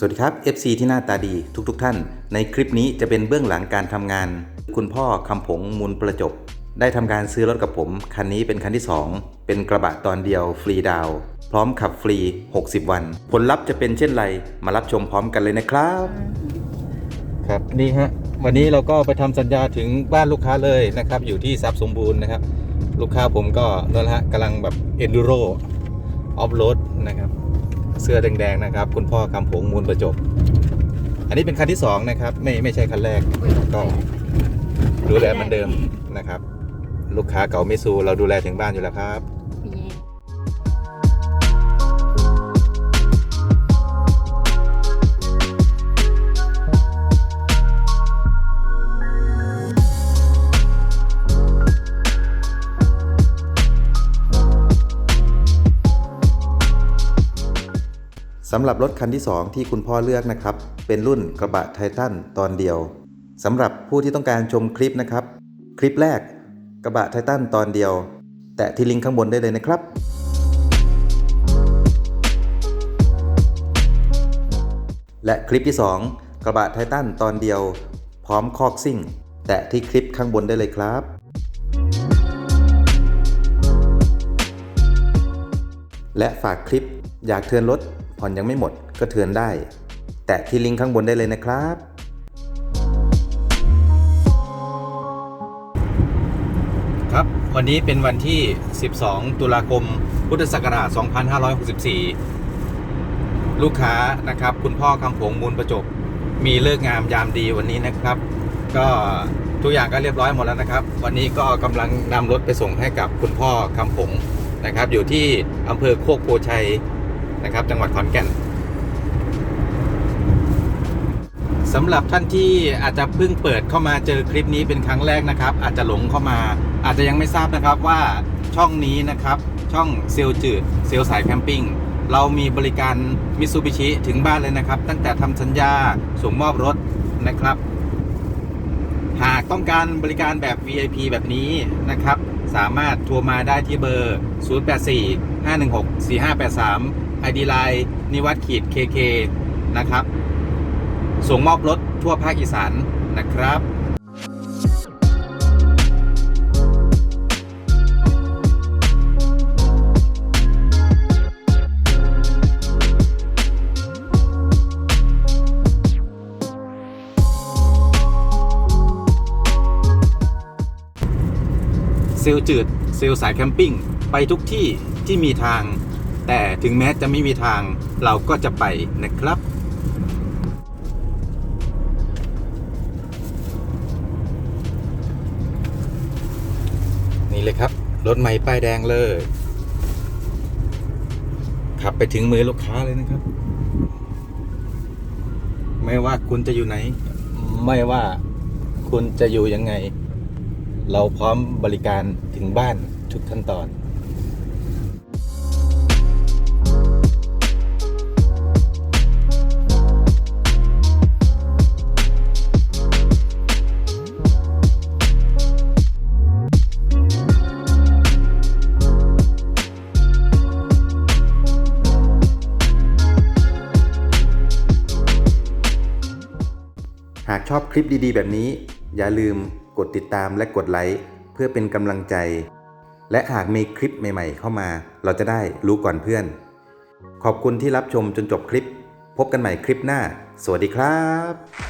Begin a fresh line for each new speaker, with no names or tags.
สวัสดีครับ FC ที่หน้าตาดีทุกๆทท่าน ในคลิปนี้จะเป็นเบื้องหลังการทำงาน คุณพ่อคำผงมูลประจบ ได้ทำการซื้อรถกับผม คันนี้เป็นคันที่ 2 เป็นกระบะตอนเดียวฟรีดาว พร้อมขับฟรี 60 วัน ผลลัพธ์จะเป็นเช่นไร มารับชมพร้อมกันเลยนะครับ ครับนี่ฮะวันนี้เราก็ไปทำสัญญาถึงบ้านลูกค้าเลยนะครับ อยู่ที่ทรัพย์สมบูรณ์นะครับ ลูกค้าผมก็นั่นแหละฮะกำลังแบบเอนดูโรออฟโรดนะครับ เสื้อแดงๆนะครับ คุณพ่อคำผงมูลประจบ อันนี้เป็นคันที่สองนะครับ ไม่ไม่ใช่คันแรกก็ดูแลเหมือนเดิมนะครับ ลูกค้าเก่ามิซูเราดูแลถึงบ้านอยู่แล้วครับ สำหรับรถคันที่ 2 ที่คุณพ่อเลือกนะครับ เป็นรุ่นกระบะไททันตอนเดียวสำหรับผู้ที่ต้องการชมคลิปนะครับ คลิปแรกกระบะไททันตอนเดียว แตะที่ลิงก์ข้างบนได้เลยนะครับ และคลิปที่ 2 กระบะไททันตอนเดียว พร้อมคอกซิ่ง แตะที่คลิปข้างบนได้เลยครับและฝากคลิปอยากเทินรถ ผ่อนยังไม่หมดก็เทิร์นได้ แตะที่ลิงก์ข้างบนได้เลยนะครับ ครับวันนี้เป็นวันที่ 12 ตุลาคม พุทธศักราช 2564 ลูกค้านะครับ คุณพ่อคำผงมูลประจบ มีเลิกงามยามดีวันนี้นะครับ ก็ทุกอย่างก็เรียบร้อยหมดแล้วนะครับ วันนี้ก็กำลังนำรถไปส่งให้กับคุณพ่อคำผงนะครับ อยู่ที่อำเภอโคกโพชัย นะครับ จังหวัดขอนแก่นสำหรับท่านที่อาจจะเพิ่งเปิดเข้ามาเจอคลิปนี้เป็นครั้งแรกนะครับ อาจจะหลงเข้ามา อาจจะยังไม่ทราบนะครับว่าช่องนี้นะครับ ช่องเซลจืดเซลสายแคมปิ้งเรามีบริการมิตซูบิชิถึงบ้านเลยนะครับ ตั้งแต่ทำสัญญาส่งมอบรถนะครับ หากต้องการบริการแบบ VIP แบบนี้นะครับ สามารถโทรมาได้ที่เบอร์ 084 516 4583 ID Line นิวัตขีด KK นะครับ ส่งมอบรถทั่วภาคอีสานนะครับเซลจืดเซลสายแคมปิ้ง ไปทุกที่ที่มีทาง แต่ถึงแม้จะไม่มีทางเราก็จะไปนะครับ นี่เลยครับ รถใหม่ป้ายแดงเลย ขับไปถึงมือลูกค้าเลยนะครับ ไม่ว่าคุณจะอยู่ไหน ไม่ว่าคุณจะอยู่ยังไง เราพร้อมบริการถึงบ้านทุกขั้นตอน หากชอบคลิปดีๆ แบบนี้ อย่าลืมกดติดตามและกดไลค์เพื่อเป็นกำลังใจ และหากมีคลิปใหม่ๆ เข้ามา เราจะได้รู้ก่อนเพื่อน ขอบคุณที่รับชมจนจบคลิป พบกันใหม่คลิปหน้า สวัสดีครับ